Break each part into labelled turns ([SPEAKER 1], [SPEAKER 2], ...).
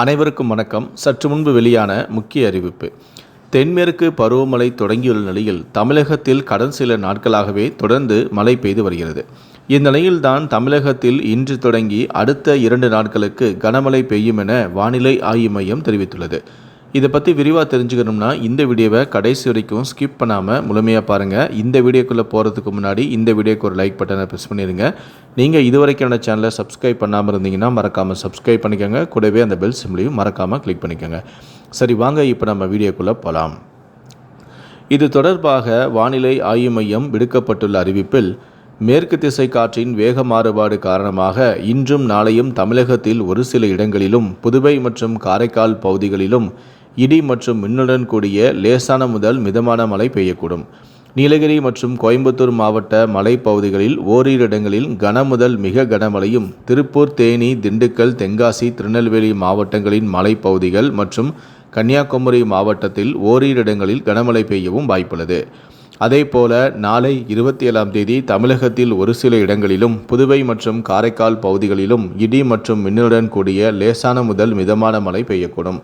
[SPEAKER 1] அனைவருக்கும் வணக்கம். சற்று முன்பு வெளியான முக்கிய அறிவிப்பு. தென்மேற்கு பருவமழை தொடங்கியுள்ள நிலையில் தமிழகத்தில் கடந்த சில நாட்களாகவே தொடர்ந்து மழை பெய்து வருகிறது. இந்நிலையில்தான் தமிழகத்தில் இன்று தொடங்கி அடுத்த இரண்டு நாட்களுக்கு கனமழை பெய்யும் என வானிலை ஆய்வு மையம் தெரிவித்துள்ளது. இதை பற்றி விரிவாக தெரிஞ்சுக்கணும்னா இந்த வீடியோவை கடைசி வரைக்கும் ஸ்கிப் பண்ணாமல் முழுமையாக பாருங்கள் இந்த வீடியோக்குள்ளே போகிறதுக்கு முன்னாடி இந்த வீடியோக்கு ஒரு லைக் பட்டனை ப்ரெஸ் பண்ணிடுங்க. நீங்கள் இதுவரைக்கான சேனலை சப்ஸ்கிரைப் பண்ணாமல் இருந்தீங்கன்னா மறக்காமல் சப்ஸ்கிரைப் பண்ணிக்கோங்க. கூடவே அந்த பெல் சிம்லையும் மறக்காமல் கிளிக் பண்ணிக்கோங்க. சரி வாங்க இப்போ நம்ம வீடியோக்குள்ளே போகலாம் இது தொடர்பாக வானிலை ஆய்வு மையம் விடுக்கப்பட்டுள்ள அறிவிப்பில் மேற்கு திசை காற்றின் வேக மாறுபாடு காரணமாக இன்றும் நாளையும் தமிழகத்தில் ஒரு சில இடங்களிலும் புதுவை மற்றும் காரைக்கால் பகுதிகளிலும் இடி மற்றும் மின்னுடன் கூடிய லேசான முதல் மிதமான மழை பெய்யக்கூடும். நீலகிரி மற்றும் கோயம்புத்தூர் மாவட்ட மலைப்பகுதிகளில் ஓரிரு இடங்களில் கன முதல் மிக கனமழையும் திருப்பூர் தேனி திண்டுக்கல் தென்காசி திருநெல்வேலி மாவட்டங்களின் மலைப்பகுதிகள் மற்றும் கன்னியாகுமரி மாவட்டத்தில் ஓரிரு இடங்களில் கனமழை பெய்யவும் வாய்ப்புள்ளது. அதேபோல நாளை இருபத்தி ஏழாம் தேதி தமிழகத்தில் ஒரு சில இடங்களிலும் புதுவை மற்றும் காரைக்கால் பகுதிகளிலும் இடி மற்றும் மின்னுடன் கூடிய லேசான முதல் மிதமான மழை பெய்யக்கூடும்.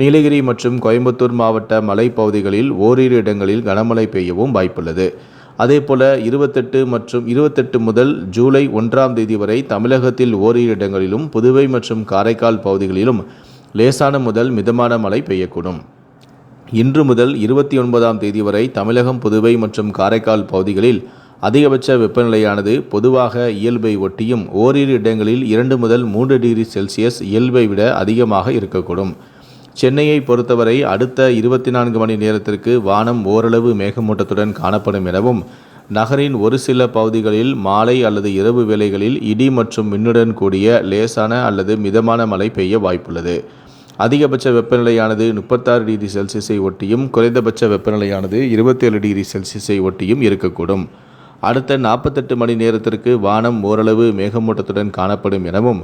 [SPEAKER 1] நீலகிரி மற்றும் கோயம்புத்தூர் மாவட்ட மலைப்பகுதிகளில் ஓரிரு இடங்களில் கனமழை பெய்யவும் வாய்ப்புள்ளது. அதேபோல இருபத்தெட்டு மற்றும் இருபத்தெட்டு முதல் ஜூலை ஒன்றாம் தேதி வரை தமிழகத்தில் ஓரிரு இடங்களிலும் புதுவை மற்றும் காரைக்கால் பகுதிகளிலும் லேசான முதல் மிதமான மழை பெய்யக்கூடும். இன்று முதல் இருபத்தி ஒன்பதாம் தேதி வரை தமிழகம் புதுவை மற்றும் காரைக்கால் பகுதிகளில் அதிகபட்ச வெப்பநிலையானது பொதுவாக இயல்பை ஒட்டியும் ஓரிரு இடங்களில் இரண்டு முதல் மூன்று டிகிரி செல்சியஸ் இயல்பை விட அதிகமாக இருக்கக்கூடும். சென்னையை பொறுத்தவரை அடுத்த இருபத்தி நான்கு மணி நேரத்திற்கு வானம் ஓரளவு மேகமூட்டத்துடன் காணப்படும் எனவும் நகரின் ஒரு சில பகுதிகளில் மாலை அல்லது இரவு வேளைகளில் இடி மற்றும் மின்னுடன் கூடிய லேசான அல்லது மிதமான மழை பெய்ய வாய்ப்புள்ளது. அதிகபட்ச வெப்பநிலையானது முப்பத்தாறு டிகிரி செல்சியஸை ஒட்டியும் குறைந்தபட்ச வெப்பநிலையானது இருபத்தேழு டிகிரி செல்சியஸை ஒட்டியும் இருக்கக்கூடும். அடுத்த நாற்பத்தெட்டு மணி நேரத்திற்கு வானம் ஓரளவு மேகமூட்டத்துடன் காணப்படும் எனவும்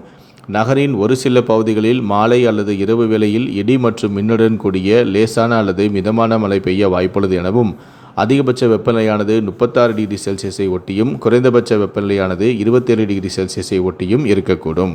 [SPEAKER 1] நகரின் ஒரு சில பகுதிகளில் மாலை அல்லது இரவு வேளையில் இடி மற்றும் மின்னுடன் கூடிய லேசான அல்லது மிதமான மழை பெய்ய வாய்ப்புள்ளது எனவும் அதிகபட்ச வெப்பநிலையானது முப்பத்தாறு டிகிரி செல்சியஸை ஒட்டியும் குறைந்தபட்ச வெப்பநிலையானது இருபத்தேழு டிகிரி செல்சியஸை ஒட்டியும் இருக்கக்கூடும்.